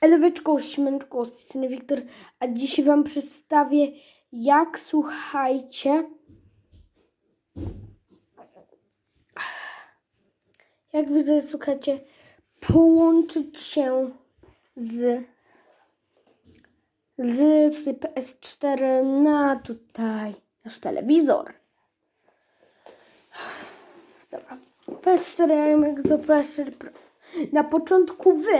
Eleweczko, Śmęczko, Syny Wiktor, a dzisiaj Wam przedstawię, jak słuchajcie, jak widzę, słuchajcie, połączyć się z, z tutaj PS4 na tutaj nasz telewizor. Dobra. PS4, jak to PS4 Pro. Na początku wy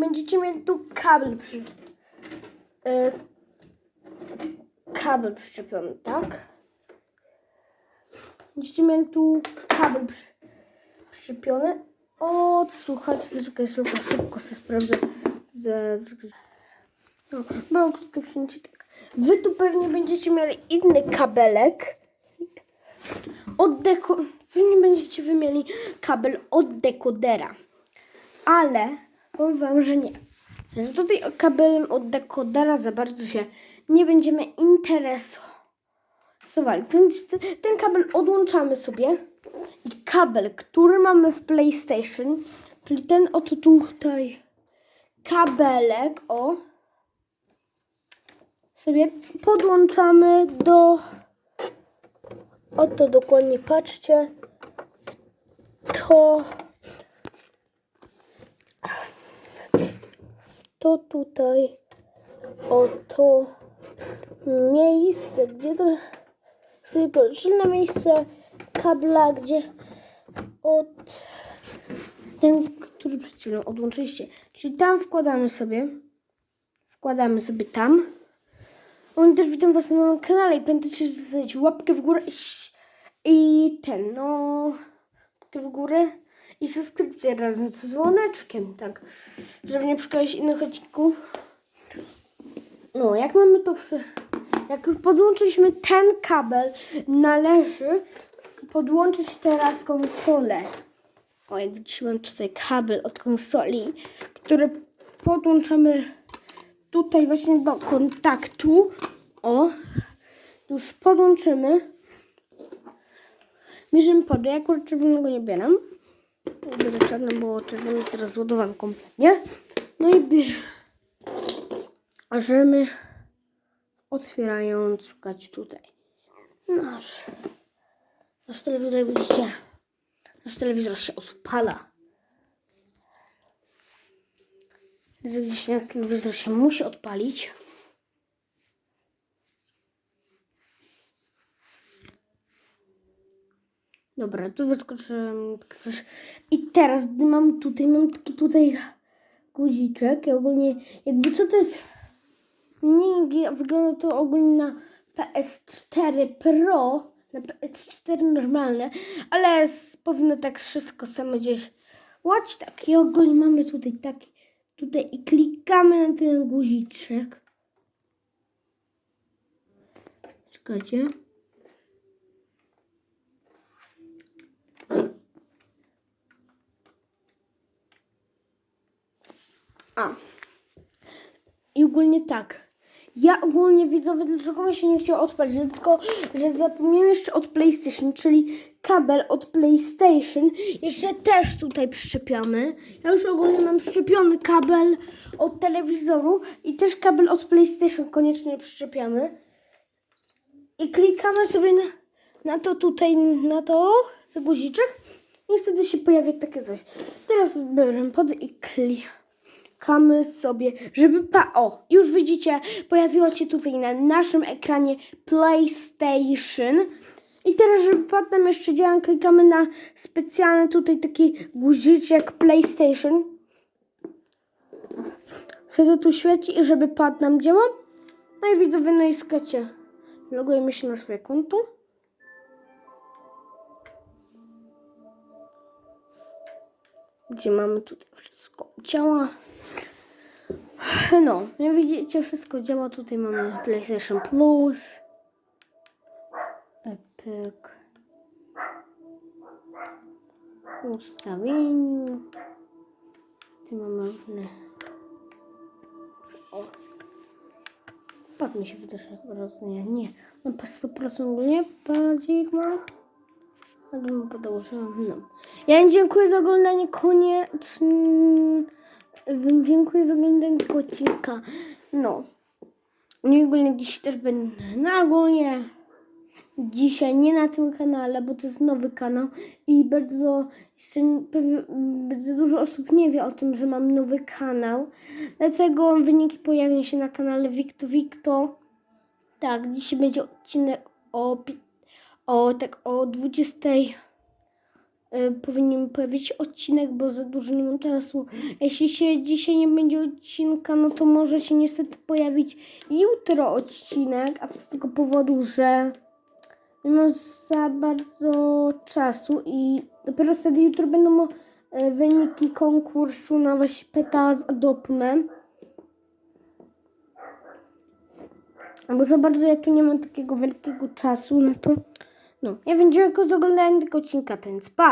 będziecie mieli tu kabel przy... e, kabel przyczepiony, tak? Będziecie mieli tu kabel przy, przyczepiony. O, słuchajcie, czekaj, szybko, szybko sobie sprawdzę. No, mam krótkie przyjęcie, tak. Wy tu pewnie będziecie mieli inny kabelek od deko... Pewnie będziecie wy mieli kabel od dekodera. Ale powiem wam, że nie. Że tutaj kabelem od dekodera za bardzo się nie będziemy interesowali. Ten, ten kabel odłączamy sobie i kabel, który mamy w PlayStation, czyli ten oto tutaj kabelek, o, sobie podłączamy do Oto dokładnie patrzcie. To. To tutaj. Oto miejsce, gdzie to sobie policzyli na miejsce kabla, gdzie od ten, który przed chwilą odłączyliście. Czyli tam wkładamy sobie. Wkładamy sobie tam. On też witam Was na moim kanale i pamiętajcie, żeby zostawić łapkę w górę i, ten, no, łapkę w górę i subskrypcję razem z dzwoneczkiem, tak, żeby nie przekazać innych odcinków. No, jak mamy to wszy... Jak już podłączyliśmy ten kabel, należy podłączyć teraz konsolę. O, jak widzicie, tutaj kabel od konsoli, który podłączamy tutaj właśnie do kontaktu. O, już podłączymy. Bierzemy pody. Ja akurat czerwonego nie bieram. Biorę czarny, bo czerwony jest rozładowany kompletnie. No i bierzemy otwierając, szukać tutaj. Nasz, nasz telewizor, jak widzicie, nasz telewizor się odpala. Nasz telewizor się musi odpalić. Dobra, tu wyskoczyłem coś. I teraz, gdy mam tutaj, mam taki tutaj guziczek. I ogólnie, jakby co to jest. Nie, wygląda to ogólnie na PS4 Pro, na PS4 normalne, ale powinno tak wszystko samo gdzieś łać tak. I ogólnie mamy tutaj taki, tutaj i klikamy na ten guziczek. Czekajcie. I ogólnie tak. Ja ogólnie widzowie, dlaczego mi się nie chciał odpalić, tylko że zapomniałem jeszcze od PlayStation, czyli kabel od PlayStation. Jeszcze też tutaj przyczepiamy. Ja już ogólnie mam przyczepiony kabel od telewizoru i też kabel od PlayStation koniecznie przyczepiamy. I klikamy sobie na, na to tutaj, na to, guziczek i wtedy się pojawia takie coś. Teraz biorę pod i klikam klikamy sobie, żeby pa... O, już widzicie, pojawiło się tutaj na naszym ekranie PlayStation. I teraz, żeby potem jeszcze działa, klikamy na specjalny tutaj taki guziczek PlayStation. Co to tu świeci i żeby pad nam działał. No i widzowie, no i. Logujemy się na swoje konto. Gdzie mamy tutaj wszystko działa. No, jak widzicie, wszystko działa. Tutaj mamy PlayStation Plus, Epic, ustawieniu. Tu mamy różne. O. Pad mi się chyba rozumie. Nie, mam pas 100% nie, padzik ma. Ale mu podłożyłam, no. Ja im dziękuję za oglądanie koniecznie. Dziękuję za oglądanie tego odcinka. No. No i ogólnie dziś też będę na ogólnie dzisiaj nie na tym kanale, bo to jest nowy kanał i bardzo jeszcze prawie, bardzo dużo osób nie wie o tym, że mam nowy kanał. Dlatego wyniki pojawią się na kanale Wikto Wikto. Tak, dzisiaj będzie odcinek o, o tak o 20 y, powinien pojawić odcinek, bo za dużo nie mam czasu. Jeśli się dzisiaj nie będzie odcinka, no to może się niestety pojawić jutro odcinek, a to z tego powodu, że nie mam za bardzo czasu i dopiero wtedy jutro będą e, wyniki konkursu na właśnie PETA z Adopmem. Bo za bardzo ja tu nie mam takiego wielkiego czasu na to. No, ja wiem, dziękuję za oglądanie tego odcinka, więc pa!